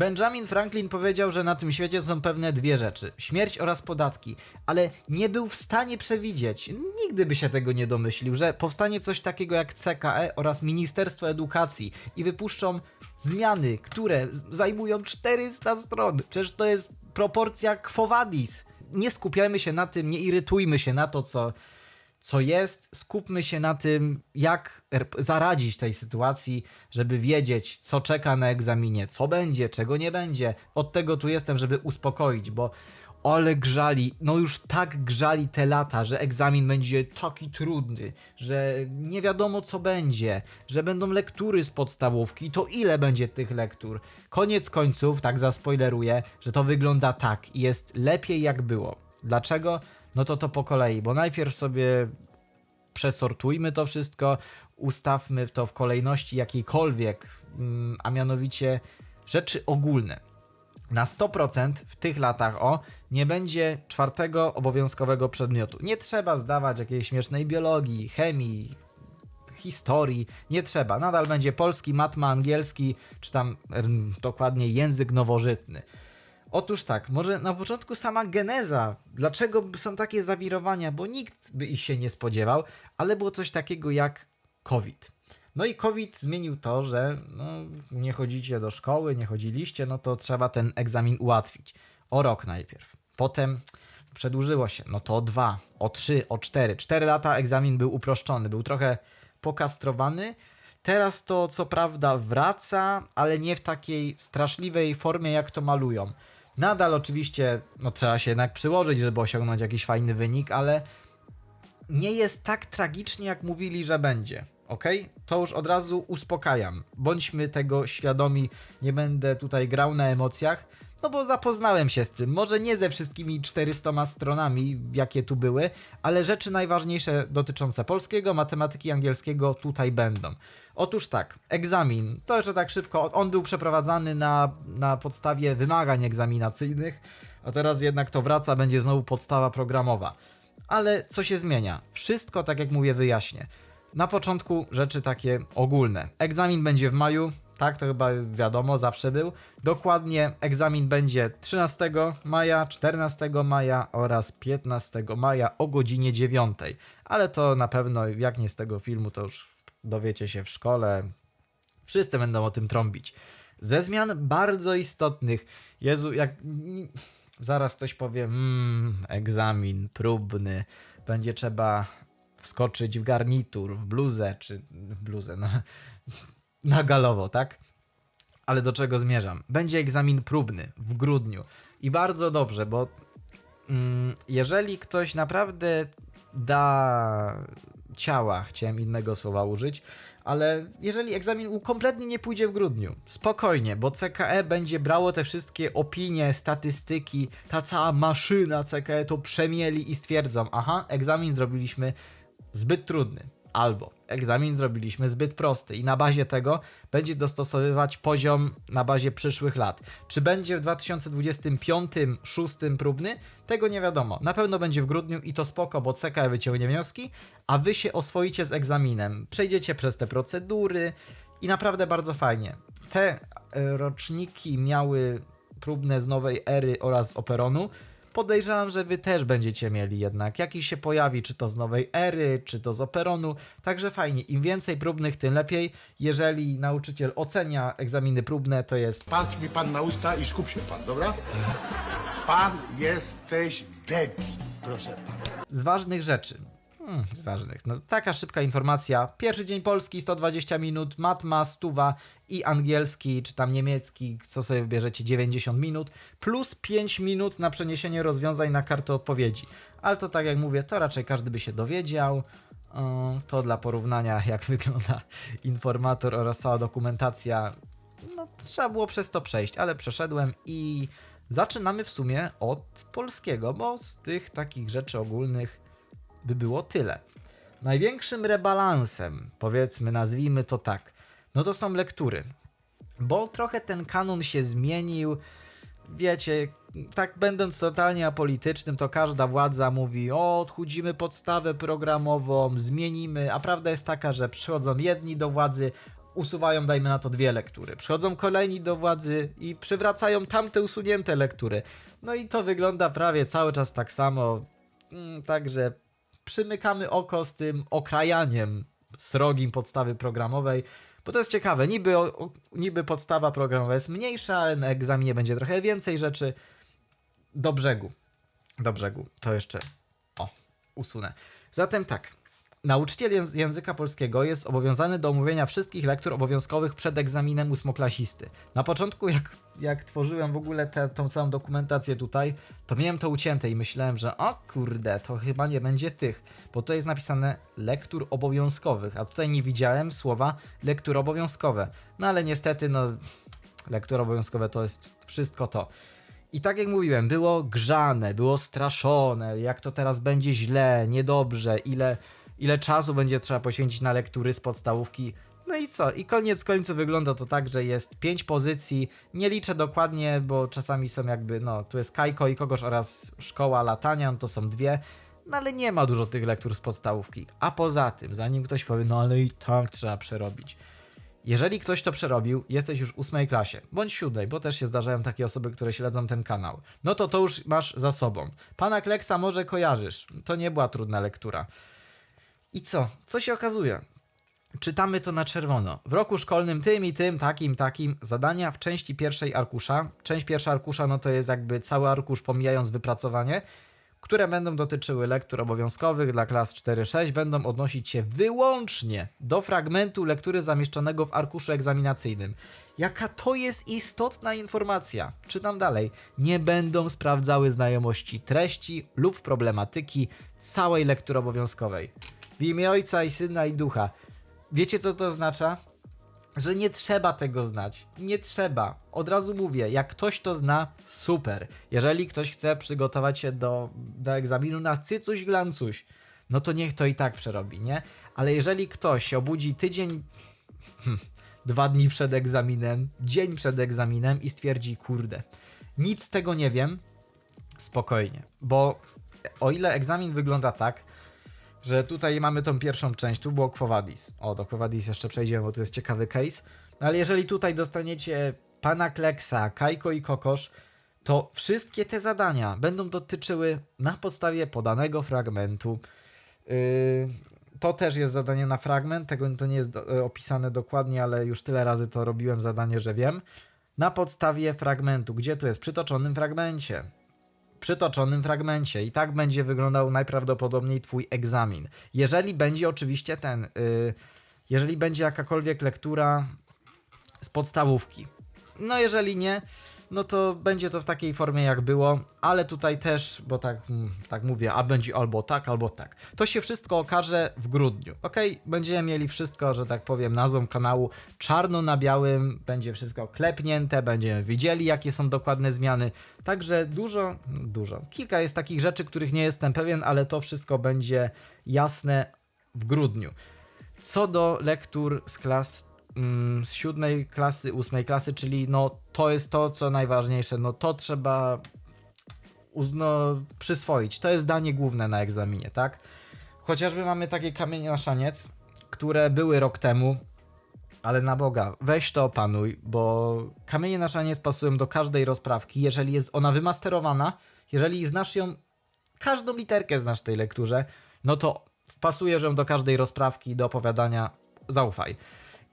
Benjamin Franklin powiedział, że na tym świecie są pewne dwie rzeczy: śmierć oraz podatki, ale nie był w stanie przewidzieć, nigdy by się tego nie domyślił, że powstanie coś takiego jak CKE oraz Ministerstwo Edukacji i wypuszczą zmiany, które zajmują 400 stron. Przecież to jest proporcja quo vadis. Nie skupiajmy się na tym, nie irytujmy się na to, co co jest, skupmy się na tym, jak zaradzić tej sytuacji, żeby wiedzieć, co czeka na egzaminie, co będzie, czego nie będzie. Od tego tu jestem, żeby uspokoić, bo ale grzali, no już tak grzali te lata, że egzamin będzie taki trudny, że nie wiadomo co będzie, że będą lektury z podstawówki, to ile będzie tych lektur. Koniec końców, tak zaspoileruję, że to wygląda tak i jest lepiej jak było. Dlaczego? No to to po kolei, bo najpierw sobie przesortujmy to wszystko, ustawmy to w kolejności jakiejkolwiek, mm, a mianowicie rzeczy ogólne. Na 100% w tych latach o nie będzie czwartego obowiązkowego przedmiotu. Nie trzeba zdawać jakiejś śmiesznej biologii, chemii, historii. Nie trzeba. Nadal będzie polski, matma, angielski, czy tam em, dokładnie język nowożytny. Otóż tak, może na początku sama geneza, dlaczego są takie zawirowania, bo nikt by ich się nie spodziewał, ale było coś takiego jak COVID. No i COVID zmienił to, że no, nie chodzicie do szkoły, nie chodziliście, no to trzeba ten egzamin ułatwić. O rok najpierw. Potem przedłużyło się, no to o dwa, o trzy, o cztery. Cztery lata egzamin był uproszczony, był trochę pokastrowany. Teraz to co prawda wraca, ale nie w takiej straszliwej formie, jak to malują. Nadal oczywiście no, trzeba się jednak przyłożyć, żeby osiągnąć jakiś fajny wynik, ale nie jest tak tragicznie, jak mówili, że będzie. Ok? To już od razu uspokajam. Bądźmy tego świadomi, nie będę tutaj grał na emocjach, no bo zapoznałem się z tym. Może nie ze wszystkimi 400 stronami, jakie tu były, ale rzeczy najważniejsze dotyczące polskiego, matematyki, angielskiego tutaj będą. Otóż tak, egzamin. To jeszcze tak szybko. On był przeprowadzany na, na podstawie wymagań egzaminacyjnych, a teraz jednak to wraca, będzie znowu podstawa programowa. Ale co się zmienia? Wszystko, tak jak mówię, wyjaśnię. Na początku rzeczy takie ogólne. Egzamin będzie w maju, tak, to chyba wiadomo, zawsze był. Dokładnie egzamin będzie 13 maja, 14 maja oraz 15 maja o godzinie 9. Ale to na pewno, jak nie z tego filmu, to już dowiecie się w szkole. Wszyscy będą o tym trąbić. Ze zmian bardzo istotnych. Jezu, jak. Zaraz ktoś powie, mmm, egzamin próbny. Będzie trzeba wskoczyć w garnitur, w bluzę, czy w bluzę, no, na galowo, tak? Ale do czego zmierzam? Będzie egzamin próbny w grudniu. I bardzo dobrze, bo mm, jeżeli ktoś naprawdę da ciała, chciałem innego słowa użyć, ale jeżeli egzamin kompletnie nie pójdzie w grudniu, spokojnie, bo CKE będzie brało te wszystkie opinie, statystyki, ta cała maszyna CKE to przemieli i stwierdzą, aha, egzamin zrobiliśmy zbyt trudny, albo egzamin zrobiliśmy zbyt prosty i na bazie tego będzie dostosowywać poziom na bazie przyszłych lat. Czy będzie w 2025-6 próbny? Tego nie wiadomo. Na pewno będzie w grudniu i to spoko, bo CKE wyciągnie wnioski, a wy się oswoicie z egzaminem. Przejdziecie przez te procedury i naprawdę bardzo fajnie. Te e, roczniki miały próbne z nowej ery oraz operonu. Podejrzewam, że wy też będziecie mieli jednak. Jakiś się pojawi, czy to z nowej ery, czy to z operonu. Także fajnie. Im więcej próbnych, tym lepiej. Jeżeli nauczyciel ocenia egzaminy próbne, to jest Patrz mi pan na usta i skup się pan, dobra? Pan jesteś debil. Proszę pana. z ważnych rzeczy. Hmm, z ważnych. No, taka szybka informacja. Pierwszy dzień polski 120 minut, matma stuwa i angielski czy tam niemiecki, co sobie wybierzecie 90 minut, plus 5 minut na przeniesienie rozwiązań na kartę odpowiedzi. Ale to tak jak mówię, to raczej każdy by się dowiedział. To dla porównania, jak wygląda informator oraz cała dokumentacja. No, trzeba było przez to przejść, ale przeszedłem i zaczynamy w sumie od polskiego, bo z tych takich rzeczy ogólnych by było tyle. Największym rebalansem, powiedzmy, nazwijmy to tak, no to są lektury. Bo trochę ten kanon się zmienił. Wiecie, tak będąc totalnie apolitycznym, to każda władza mówi: O, odchudzimy podstawę programową, zmienimy. A prawda jest taka, że przychodzą jedni do władzy, usuwają, dajmy na to, dwie lektury. Przychodzą kolejni do władzy i przywracają tamte usunięte lektury. No i to wygląda prawie cały czas tak samo. Mm, Także przymykamy oko z tym okrajaniem srogim podstawy programowej, bo to jest ciekawe. Niby, niby podstawa programowa jest mniejsza, ale na egzaminie będzie trochę więcej rzeczy. Do brzegu. Do brzegu. To jeszcze. O, usunę. Zatem tak. Nauczyciel jęz- języka polskiego jest obowiązany do omówienia wszystkich lektur obowiązkowych przed egzaminem ósmoklasisty. Na początku, jak, jak tworzyłem w ogóle tą całą dokumentację tutaj, to miałem to ucięte i myślałem, że o kurde, to chyba nie będzie tych, bo to jest napisane lektur obowiązkowych, a tutaj nie widziałem słowa lektury obowiązkowe. No ale niestety, no, lektury obowiązkowe to jest wszystko to. I tak jak mówiłem, było grzane, było straszone, jak to teraz będzie źle, niedobrze, ile, ile czasu będzie trzeba poświęcić na lektury z podstawówki. No i co? I koniec końców wygląda to tak, że jest pięć pozycji. Nie liczę dokładnie, bo czasami są jakby, no, tu jest Kajko i kogoś oraz szkoła latania, no to są dwie. No ale nie ma dużo tych lektur z podstawówki. A poza tym, zanim ktoś powie, no ale i tak trzeba przerobić. Jeżeli ktoś to przerobił, jesteś już w ósmej klasie, bądź siódmej, bo też się zdarzają takie osoby, które śledzą ten kanał, no to to już masz za sobą. Pana Kleksa może kojarzysz, to nie była trudna lektura. I co? Co się okazuje? Czytamy to na czerwono. W roku szkolnym tym i tym, takim, takim, zadania w części pierwszej arkusza. Część pierwsza arkusza, no to jest jakby cały arkusz pomijając wypracowanie, które będą dotyczyły lektur obowiązkowych dla klas 4-6, będą odnosić się wyłącznie do fragmentu lektury zamieszczonego w arkuszu egzaminacyjnym. Jaka to jest istotna informacja? Czytam dalej. Nie będą sprawdzały znajomości treści lub problematyki całej lektury obowiązkowej. W imię Ojca i Syna i Ducha. Wiecie co to oznacza? że nie trzeba tego znać. Nie trzeba. Od razu mówię, jak ktoś to zna, super. Jeżeli ktoś chce przygotować się do, do egzaminu na cycuś glancuś, no to niech to i tak przerobi, nie? Ale jeżeli ktoś się obudzi tydzień, hmm, dwa dni przed egzaminem, dzień przed egzaminem i stwierdzi, kurde, nic z tego nie wiem, spokojnie. Bo o ile egzamin wygląda tak, że tutaj mamy tą pierwszą część, tu było Quo Vadis. O, do Quo Vadis jeszcze przejdziemy, bo to jest ciekawy case. No ale jeżeli tutaj dostaniecie pana Kleksa, Kajko i Kokosz, to wszystkie te zadania będą dotyczyły na podstawie podanego fragmentu. Yy, to też jest zadanie na fragment, tego to nie jest e, opisane dokładnie, ale już tyle razy to robiłem zadanie, że wiem. Na podstawie fragmentu, gdzie tu jest przytoczonym fragmencie przytoczonym fragmencie. I tak będzie wyglądał najprawdopodobniej Twój egzamin. Jeżeli będzie oczywiście ten, y, jeżeli będzie jakakolwiek lektura z podstawówki. No, jeżeli nie, no to będzie to w takiej formie, jak było, ale tutaj też, bo tak, mm, tak mówię, a będzie albo tak, albo tak. To się wszystko okaże w grudniu. Ok, będziemy mieli wszystko, że tak powiem, nazwą kanału czarno na białym, będzie wszystko klepnięte, będziemy widzieli, jakie są dokładne zmiany. Także dużo, dużo. Kilka jest takich rzeczy, których nie jestem pewien, ale to wszystko będzie jasne w grudniu. Co do lektur z klas z siódmej klasy, ósmej klasy, czyli no to jest to, co najważniejsze, no to trzeba przyswoić. To jest danie główne na egzaminie, tak? Chociażby mamy takie kamienie na szaniec, które były rok temu, ale na Boga, weź to opanuj, bo kamienie na szaniec pasują do każdej rozprawki, jeżeli jest ona wymasterowana, jeżeli znasz ją, każdą literkę znasz w tej lekturze, no to wpasujesz ją do każdej rozprawki, do opowiadania, zaufaj.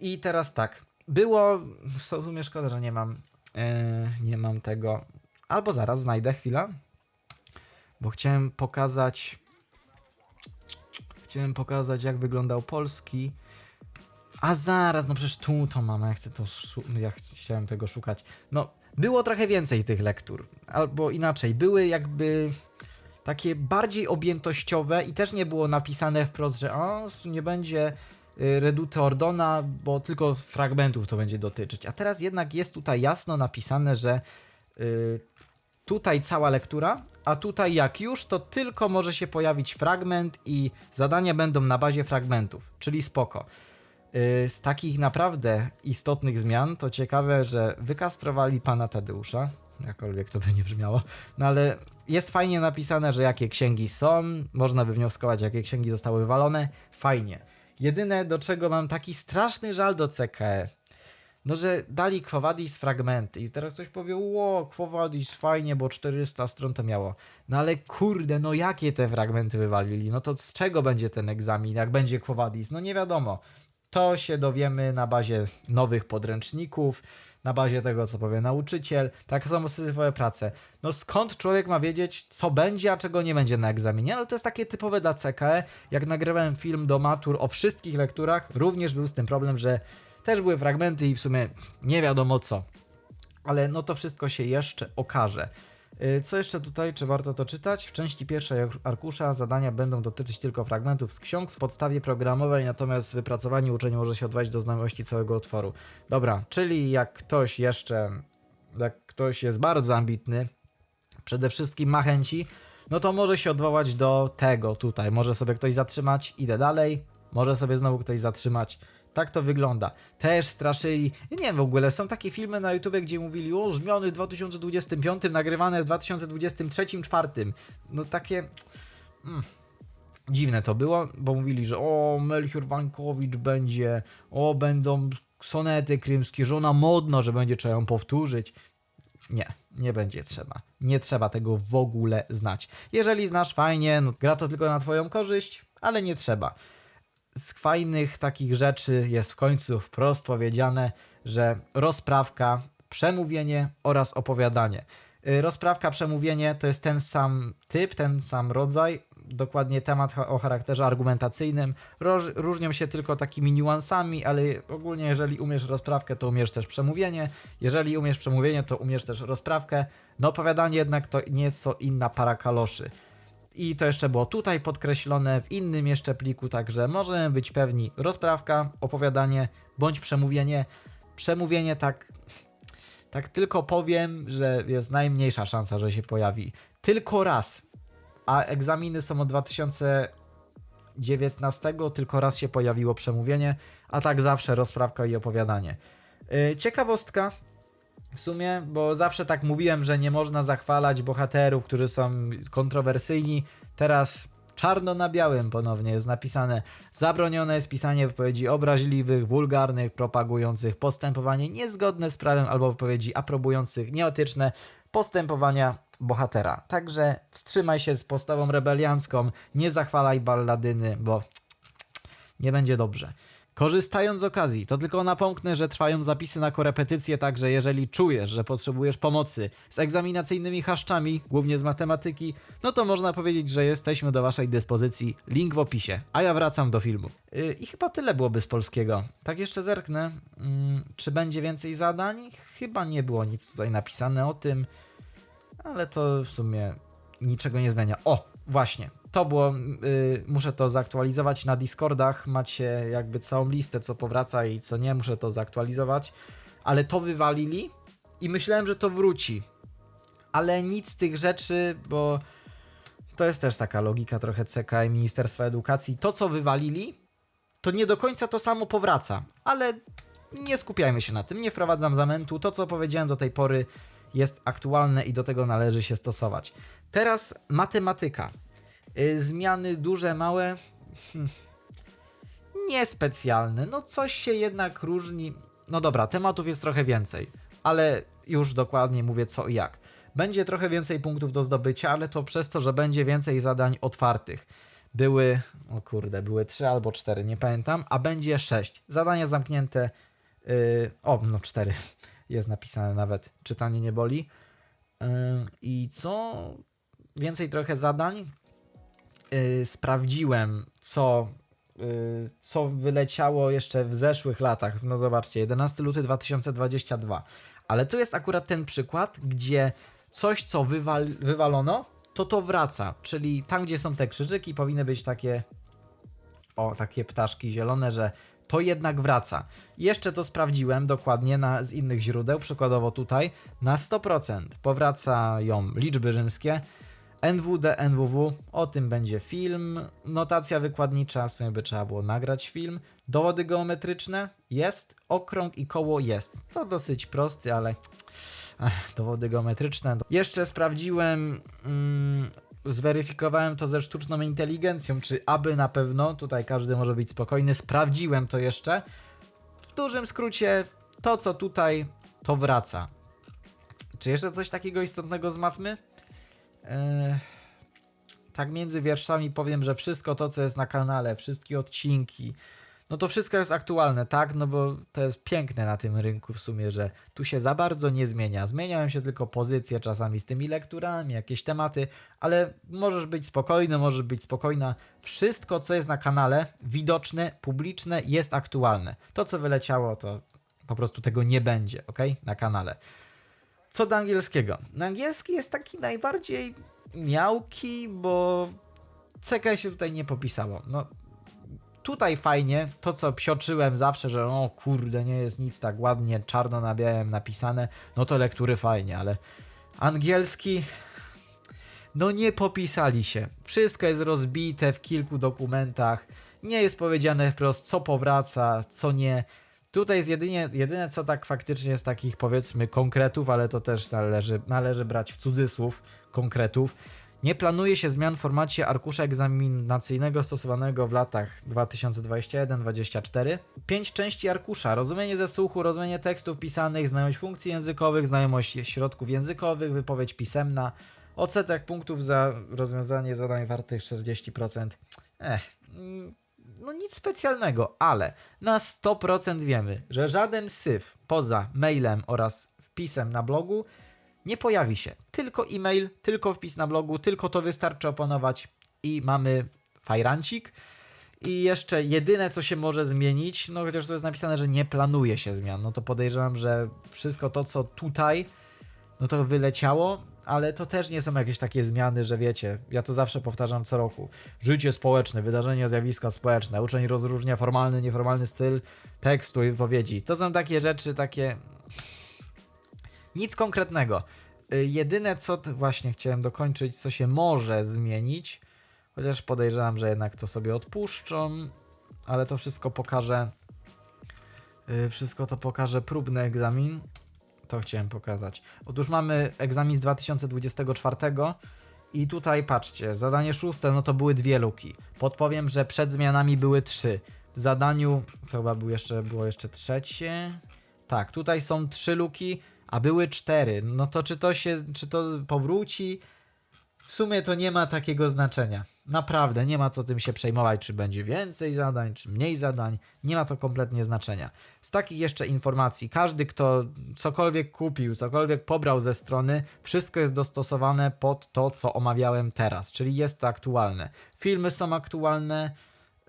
I teraz tak, było, w sumie szkoda, że nie mam, e, nie mam tego, albo zaraz znajdę chwilę, bo chciałem pokazać, chciałem pokazać jak wyglądał polski, a zaraz, no przecież tu to mam, ja chcę to, ja ch- chciałem tego szukać. No, było trochę więcej tych lektur, albo inaczej, były jakby takie bardziej objętościowe i też nie było napisane wprost, że o, nie będzie y, Reduty Ordona, bo tylko fragmentów to będzie dotyczyć. A teraz jednak jest tutaj jasno napisane, że y, tutaj cała lektura, a tutaj jak już, to tylko może się pojawić fragment i zadania będą na bazie fragmentów, czyli spoko. Y, Z takich naprawdę istotnych zmian to ciekawe, że wykastrowali pana Tadeusza, jakkolwiek to by nie brzmiało, no ale jest fajnie napisane, że jakie księgi są, można wywnioskować, jakie księgi zostały wywalone, fajnie. Jedyne, do czego mam taki straszny żal do CKE, no że dali Quo Vadis fragmenty i teraz ktoś powie, ło, Quo Vadis fajnie, bo 400 stron to miało. No ale kurde, no jakie te fragmenty wywalili? No to z czego będzie ten egzamin, jak będzie Quo Vadis? No nie wiadomo. To się dowiemy na bazie nowych podręczników, na bazie tego, co powie nauczyciel, tak samo syzyfowe prace. No skąd człowiek ma wiedzieć, co będzie, a czego nie będzie na egzaminie? Ale to jest takie typowe dla CKE. Jak nagrywałem film do matur o wszystkich lekturach, również był z tym problem, że też były fragmenty i w sumie nie wiadomo co. Ale no to wszystko się jeszcze okaże. Yy, Co jeszcze tutaj, czy warto to czytać? W części pierwszej ar- arkusza zadania będą dotyczyć tylko fragmentów z ksiąg w podstawie programowej, natomiast wypracowanie uczeń może się odwołać do znajomości całego utworu. Dobra, czyli jak ktoś jeszcze, jak ktoś jest bardzo ambitny, przede wszystkim ma chęci, no to może się odwołać do tego tutaj. Może sobie ktoś zatrzymać, idę dalej, może sobie znowu ktoś zatrzymać. Tak to wygląda. Też straszyli. Nie wiem w ogóle, są takie filmy na YouTube, gdzie mówili o zmiany w 2025, nagrywane w 2023-2024. No takie. Mm. Dziwne to było, bo mówili, że o, Melchior Wankowicz będzie, o, będą sonety krymskie, że ona modna, że będzie trzeba ją powtórzyć. Nie, nie będzie trzeba. Nie trzeba tego w ogóle znać. Jeżeli znasz fajnie, no gra to tylko na twoją korzyść, ale nie trzeba. Z fajnych takich rzeczy jest w końcu wprost powiedziane, że rozprawka, przemówienie oraz opowiadanie. Y, Rozprawka, przemówienie to jest ten sam typ, ten sam rodzaj, dokładnie temat o charakterze argumentacyjnym. Roż, różnią się tylko takimi niuansami, ale ogólnie jeżeli umiesz rozprawkę, to umiesz też przemówienie. Jeżeli umiesz przemówienie, to umiesz też rozprawkę. No opowiadanie jednak to nieco inna para kaloszy. I to jeszcze było tutaj podkreślone w innym jeszcze pliku, także możemy być pewni rozprawka, opowiadanie bądź przemówienie. Przemówienie tak tak tylko powiem, że jest najmniejsza szansa, że się pojawi. Tylko raz. A egzaminy są od 2019, tylko raz się pojawiło przemówienie, a tak zawsze rozprawka i opowiadanie. Yy, ciekawostka w sumie, bo zawsze tak mówiłem, że nie można zachwalać bohaterów, którzy są kontrowersyjni. Teraz czarno na białym ponownie jest napisane: Zabronione jest pisanie wypowiedzi obraźliwych, wulgarnych, propagujących postępowanie niezgodne z prawem albo wypowiedzi aprobujących nieetyczne postępowania bohatera. Także wstrzymaj się z postawą rebeliancką, nie zachwalaj balladyny, bo nie będzie dobrze. Korzystając z okazji, to tylko napomknę, że trwają zapisy na korepetycje, także jeżeli czujesz, że potrzebujesz pomocy z egzaminacyjnymi chaszczami, głównie z matematyki, no to można powiedzieć, że jesteśmy do Waszej dyspozycji. Link w opisie. A ja wracam do filmu. Yy, I chyba tyle byłoby z polskiego. Tak jeszcze zerknę, mm, czy będzie więcej zadań? Chyba nie było nic tutaj napisane o tym, ale to w sumie niczego nie zmienia. O, właśnie. To było, y, muszę to zaktualizować na Discordach. Macie jakby całą listę, co powraca i co nie, muszę to zaktualizować. Ale to wywalili i myślałem, że to wróci. Ale nic z tych rzeczy, bo to jest też taka logika trochę CK i Ministerstwa Edukacji. To, co wywalili, to nie do końca to samo powraca. Ale nie skupiajmy się na tym, nie wprowadzam zamętu. To, co powiedziałem do tej pory, jest aktualne i do tego należy się stosować. Teraz matematyka. Y, Zmiany duże, małe. Hmm. Niespecjalne. No coś się jednak różni. No dobra, tematów jest trochę więcej, ale już dokładnie mówię co i jak. Będzie trochę więcej punktów do zdobycia, ale to przez to, że będzie więcej zadań otwartych. Były, o kurde, były 3 albo 4, nie pamiętam, a będzie 6. Zadania zamknięte. Yy, o, no 4 jest napisane nawet. Czytanie nie boli. I co? Więcej trochę zadań. Yy, sprawdziłem, co, yy, co wyleciało jeszcze w zeszłych latach. No zobaczcie, 11 luty 2022. Ale tu jest akurat ten przykład, gdzie coś, co wywal, wywalono, to to wraca. Czyli tam, gdzie są te krzyżyki, powinny być takie o, takie ptaszki zielone, że to jednak wraca. Jeszcze to sprawdziłem dokładnie na, z innych źródeł, przykładowo tutaj, na 100% powracają liczby rzymskie, NWD, NWW, o tym będzie film, notacja wykładnicza, w sumie by trzeba było nagrać film, dowody geometryczne jest, okrąg i koło jest. To dosyć prosty, ale dowody geometryczne. Jeszcze sprawdziłem mm, zweryfikowałem to ze sztuczną inteligencją, czy aby na pewno, tutaj każdy może być spokojny, sprawdziłem to jeszcze. W dużym skrócie, to co tutaj, to wraca. Czy jeszcze coś takiego istotnego z matmy? Eee, tak między wierszami powiem, że wszystko to, co jest na kanale, wszystkie odcinki, no to wszystko jest aktualne, tak? No bo to jest piękne na tym rynku w sumie, że tu się za bardzo nie zmienia. Zmieniają się tylko pozycje czasami z tymi lekturami, jakieś tematy, ale możesz być spokojny, możesz być spokojna. Wszystko, co jest na kanale, widoczne, publiczne, jest aktualne. To, co wyleciało, to po prostu tego nie będzie, ok? Na kanale. Co do angielskiego? No angielski jest taki najbardziej miałki, bo CK się tutaj nie popisało. No, tutaj fajnie, to co psioczyłem zawsze, że o kurde, nie jest nic tak ładnie czarno na białym napisane, no to lektury fajnie, ale angielski no nie popisali się. Wszystko jest rozbite w kilku dokumentach. Nie jest powiedziane wprost, co powraca, co nie. Tutaj jest jedynie, jedyne, co tak faktycznie jest takich powiedzmy konkretów, ale to też należy, należy brać w cudzysłów konkretów. Nie planuje się zmian w formacie arkusza egzaminacyjnego stosowanego w latach 2021-2024. Pięć części arkusza: rozumienie ze słuchu, rozumienie tekstów pisanych, znajomość funkcji językowych, znajomość środków językowych, wypowiedź pisemna, odsetek punktów za rozwiązanie zadań wartych 40%. Ech, mm, no nic specjalnego, ale na 100% wiemy, że żaden syf poza mailem oraz wpisem na blogu nie pojawi się. Tylko e-mail, tylko wpis na blogu, tylko to wystarczy opanować i mamy fajrancik. I jeszcze jedyne, co się może zmienić, no chociaż tu jest napisane, że nie planuje się zmian, no to podejrzewam, że wszystko to, co tutaj, no to wyleciało, ale to też nie są jakieś takie zmiany, że wiecie, ja to zawsze powtarzam co roku. Życie społeczne, wydarzenia, zjawiska społeczne, uczeń rozróżnia formalny, nieformalny styl tekstu i wypowiedzi. To są takie rzeczy, takie nic konkretnego. Y, Jedyne co właśnie chciałem dokończyć, co się może zmienić, chociaż podejrzewam, że jednak to sobie odpuszczą, ale to wszystko pokaże. y, Wszystko to pokaże próbny egzamin. To chciałem pokazać. Otóż mamy egzamin z 2024 i tutaj patrzcie, zadanie szóste, no to były dwie luki. Podpowiem, że przed zmianami były trzy. W zadaniu to chyba był jeszcze, było jeszcze trzecie. Tak, tutaj są trzy luki, a były cztery. No to czy to się, czy to powróci? W sumie to nie ma takiego znaczenia. Naprawdę, nie ma co tym się przejmować, czy będzie więcej zadań, czy mniej zadań. Nie ma to kompletnie znaczenia. Z takich jeszcze informacji, każdy, kto cokolwiek kupił, cokolwiek pobrał ze strony, wszystko jest dostosowane pod to, co omawiałem teraz, czyli jest to aktualne. Filmy są aktualne,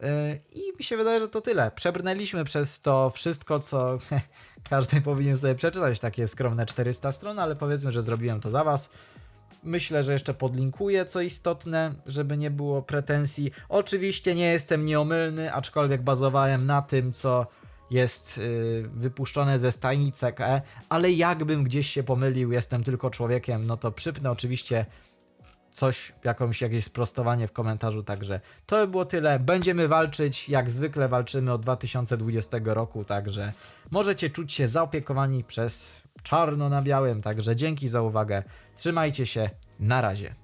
Yy, I mi się wydaje, że to tyle. Przebrnęliśmy przez to wszystko, co każdy powinien sobie przeczytać, takie skromne 400 stron, ale powiedzmy, że zrobiłem to za Was. Myślę, że jeszcze podlinkuję co istotne, żeby nie było pretensji. Oczywiście nie jestem nieomylny, aczkolwiek bazowałem na tym, co jest yy, wypuszczone ze stajni CKE, ale jakbym gdzieś się pomylił, jestem tylko człowiekiem, no to przypnę oczywiście coś, jakąś, jakieś sprostowanie w komentarzu, także to by było tyle. Będziemy walczyć, jak zwykle walczymy od 2020 roku, także możecie czuć się zaopiekowani przez czarno na białym, także dzięki za uwagę, trzymajcie się, na razie.